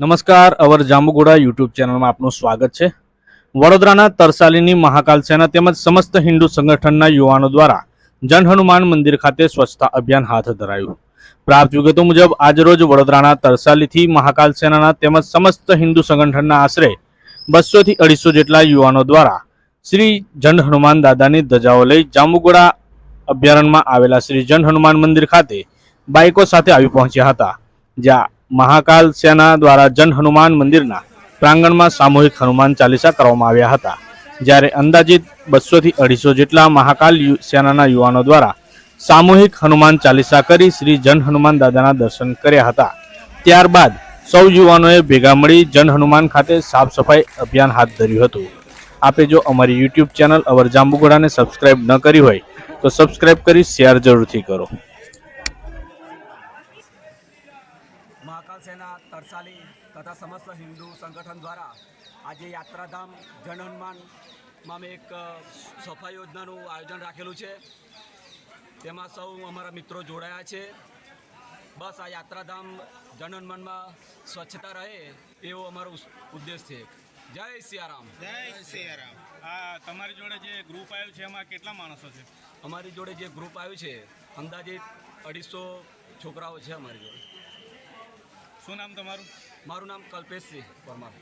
નમસ્કાર, અવર જાંબુગોડા યુટ્યુબ ચેનલમાં આપનું સ્વાગત છે. વડોદરાના તરસાલીની મહાકાલ સેના તેમજ સમસ્ત હિન્દુ સંગઠનના યુવાનો દ્વારા જન હનુમાન મંદિર ખાતે સ્વચ્છતા અભિયાન હાથ ધરાયું. પ્રાપ્ત વિગતો મુજબ આજરોજ વડોદરાના તરસાલીથી મહાકાલ સેનાના તેમજ સમસ્ત હિન્દુ સંગઠનના આશરે બસોથી અઢીસો જેટલા યુવાનો દ્વારા શ્રી જન હનુમાન દાદાની ધજાઓ લઈ જાંબુગોડા અભયારણ્યમાં આવેલા શ્રી જન હનુમાન મંદિર ખાતે બાઇકો સાથે આવી પહોંચ્યા હતા. જ્યાં મહાકાલ સેના દ્વારા જન હનુમાન મંદિરના પ્રાંગણમાં સામૂહિક હનુમાન ચાલીસા કરવામાં આવ્યા હતા. જ્યારે અંદાજિત બસોથી અઢીસો જેટલા મહાકાલ સેનાના યુવાનો દ્વારા સામૂહિક હનુમાન ચાલીસા કરી શ્રી જન હનુમાન દાદાના દર્શન કર્યા હતા. ત્યારબાદ સૌ યુવાનોએ ભેગા મળી જન હનુમાન ખાતે સાફ સફાઈ અભિયાન હાથ ધર્યું હતું. આપે જો અમારી યુટ્યુબ ચેનલ અવર જાંબુગોડાને સબસ્ક્રાઇબ ન કરી હોય તો સબસ્ક્રાઇબ કરી શેર જરૂરથી કરો. મહાકાલ સેના તરસાલી તથા સમસ્ત હિન્દુ સંગઠન દ્વારા આજે યાત્રાધામ જન હનુમાનમાં અમે એક સફાઈ યોજનાનું આયોજન રાખેલું છે. તેમાં સૌ અમારા મિત્રો જોડાયા છે. બસ આ યાત્રાધામ જન હનુમાનમાં સ્વચ્છતા રહે એવો અમારો ઉદ્દેશ છે. જય સિયારામ. જય સિયારામ. આ તમારી જોડે જે ગ્રુપ આવ્યું છે એમાં કેટલા માણસો છે? અમારી જોડે જે ગ્રુપ આવ્યું છે અંદાજિત અઢીસો છોકરાઓ છે અમારી જોડે. શું નામ તમારું? મારું નામ કલ્પેશ સિંહ પરમાર.